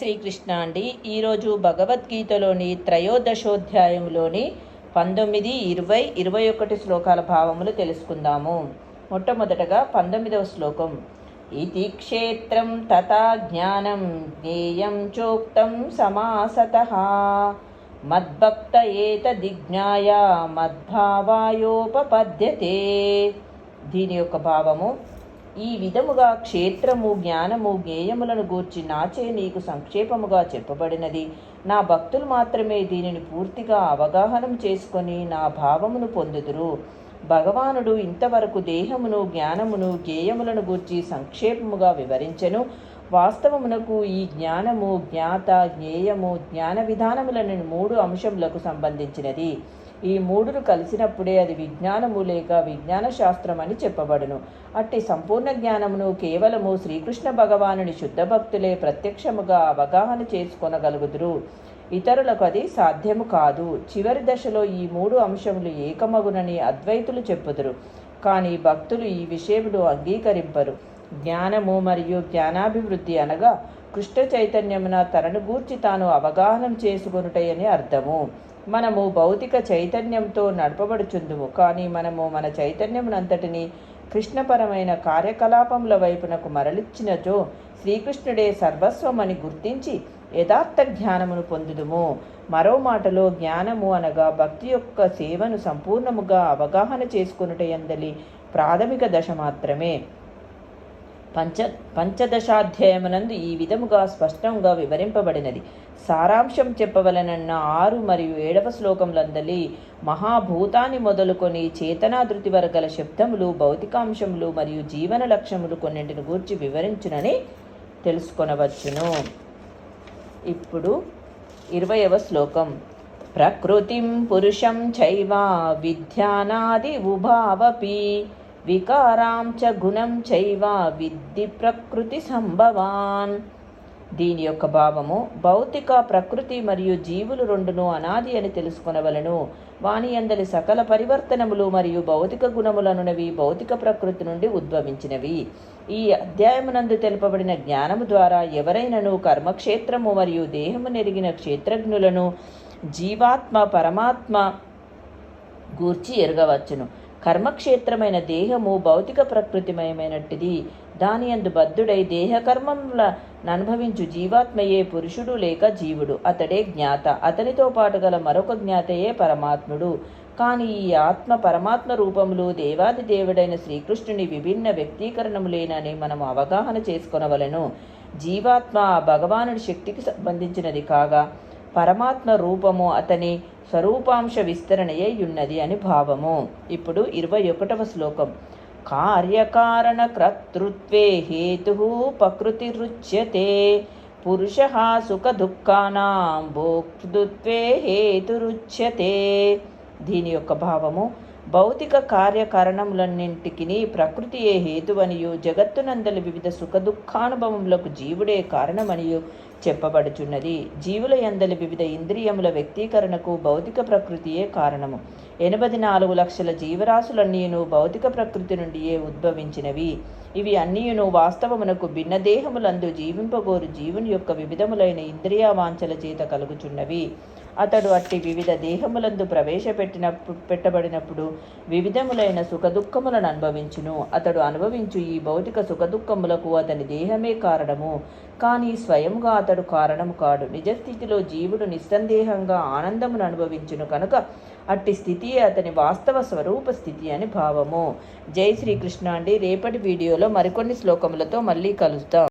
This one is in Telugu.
శ్రీకృష్ణ అండి. ఈరోజు భగవద్గీతలోని త్రయోదశోధ్యాయంలోని పంతొమ్మిది ఇరవై ఇరవై ఒకటి శ్లోకాల భావములు తెలుసుకుందాము. మొట్టమొదటగా పంతొమ్మిదవ శ్లోకం. ఇది క్షేత్రం తథా జ్ఞానం జ్ఞేయం చోక్తం సమాసత. మద్భక్త ఏతదిజ్ఞాయ మద్భావాయోపపద్యతే. దీని యొక్క భావము ఈ విధముగా క్షేత్రము జ్ఞానము జ్ఞేయములను గూర్చి నాచే నీకు సంక్షేపముగా చెప్పబడినది. నా భక్తులు మాత్రమే దీనిని పూర్తిగా అవగాహనం చేసుకొని నా భావమును పొందుదురు. భగవానుడు ఇంతవరకు దేహమును జ్ఞానమును జ్ఞేయములను గూర్చి సంక్షేపముగా వివరించెను. వాస్తవమునకు ఈ జ్ఞానము జ్ఞాత జ్ఞేయము జ్ఞాన విధానములను మూడు అంశములకు సంబంధించినది. ఈ మూడును కలిసినప్పుడే అది విజ్ఞానము లేక విజ్ఞాన శాస్త్రం అని చెప్పబడును. అట్టి సంపూర్ణ జ్ఞానమును కేవలము శ్రీకృష్ణ భగవానుని శుద్ధ భక్తులే ప్రత్యక్షముగా అవగాహన చేసుకొనగలుగుదురు. ఇతరులకు అది సాధ్యము కాదు. చివరి దశలో ఈ మూడు అంశములు ఏకమగునని అద్వైతులు చెప్పుదురు. కానీ భక్తులు ఈ విషయములు అంగీకరింపరు. జ్ఞానము మరియు జ్ఞానాభివృద్ధి అనగా కృష్ణ చైతన్యమున తనను గూర్చి తాను అవగాహనం చేసుకొనుటయని అర్థము. మనము భౌతిక చైతన్యంతో నడపబడుచుందుము కానీ మనము మన చైతన్యమునంతటిని కృష్ణపరమైన కార్యకలాపముల వైపునకు మరలిచ్చినచో శ్రీకృష్ణుడే సర్వస్వమని గుర్తించి యథార్థ జ్ఞానమును పొందుదుము. మరో మాటలో జ్ఞానము అనగా భక్తి యొక్క సేవను సంపూర్ణముగా అవగాహన చేసుకునుట ఎందలి ప్రాథమిక దశ మాత్రమే. పంచ పంచదశాధ్యాయమునందు ఈ విధముగా స్పష్టంగా వివరింపబడినది. సారాంశం చెప్పవలనన్న ఆరు మరియు ఏడవ శ్లోకములందలి మహాభూతాన్ని మొదలుకొని చేతనాధృతి వరగల శబ్దములు భౌతికాంశములు మరియు జీవన లక్ష్యములు కొన్నింటిని గూర్చి వివరించునని తెలుసుకొనవచ్చును. ఇప్పుడు ఇరవయవ శ్లోకం. ప్రకృతిం పురుషం చైవ విద్యానాది ఉభావపి వికారాం చ గుణం చైవ విద్ధి ప్రకృతి సంభవాన్. దీని యొక్క భావము భౌతిక ప్రకృతి మరియు జీవులు రెండును అనాది అని తెలుసుకునవలను. వాని అందరి సకల పరివర్తనములు మరియు భౌతిక గుణములనునవి భౌతిక ప్రకృతి నుండి ఉద్భవించినవి. ఈ అధ్యాయమునందు తెలుపబడిన జ్ఞానము ద్వారా ఎవరైనను కర్మక్షేత్రము మరియు దేహము నెరిగిన క్షేత్రజ్ఞులను జీవాత్మ పరమాత్మ గూర్చి ఎరగవచ్చును. కర్మక్షేత్రమైన దేహము భౌతిక ప్రకృతిమయమైనట్టిది. దాని అందు బద్ధుడై దేహకర్మముల అనుభవించు జీవాత్మయే పురుషుడు లేక జీవుడు. అతడే జ్ఞాత. అతనితో పాటు గల మరొక జ్ఞాతయే పరమాత్ముడు. కానీ ఈ ఆత్మ పరమాత్మ రూపములు దేవాది దేవుడైన శ్రీకృష్ణుని విభిన్న వ్యక్తీకరణములేనని మనం అవగాహన చేసుకొనవలను. జీవాత్మ భగవానుడి శక్తికి సంబంధించినది కాగా పరమాత్మ రూపము అతని స్వరూపాంశ విస్తరణయే ఉన్నది అని భావము. ఇప్పుడు ఇరవై ఒకటవ శ్లోకం. కార్యకారణ కర్తృత్వే హేతు ప్రకృతిరుచ్యతే. పురుష సుఖ దుఃఖానాం భోక్తృత్వే హేతురుచ్యతే. దీని యొక్క భావము భౌతిక కార్యకారణములన్నింటికి ప్రకృతియే హేతువనియు. జగత్తునందలి వివిధ సుఖదుఖానుభవములకు జీవుడే కారణమనియు చెప్పబడుచున్నది. జీవుల ఎందలి వివిధ ఇంద్రియముల వ్యక్తీకరణకు భౌతిక ప్రకృతియే కారణము. ఎనభై నాలుగు లక్షల జీవరాశులన్నీయును భౌతిక ప్రకృతి నుండియే ఉద్భవించినవి. ఇవి అన్నీయును వాస్తవమునకు భిన్నదేహములందు జీవింపగోరు జీవుని యొక్క వివిధములైన ఇంద్రియ వాంఛల చేత కలుగుచున్నవి. అతడు అట్టి వివిధ దేహములందు ప్రవేశపెట్టిన పెట్టబడినప్పుడు వివిధములైన సుఖదుఖములను అనుభవించును. అతడు అనుభవించు ఈ భౌతిక సుఖదుఖములకు అతని దేహమే కారణము. కానీ స్వయంగా అతడు కారణము కాడు. నిజస్థితిలో జీవుడు నిస్సందేహంగా ఆనందమును అనుభవించును కనుక అట్టి స్థితి అతని వాస్తవ స్వరూప స్థితి అని భావము. జై శ్రీకృష్ణ అండి. రేపటి వీడియోలో మరికొన్ని శ్లోకములతో మళ్ళీ కలుస్తాం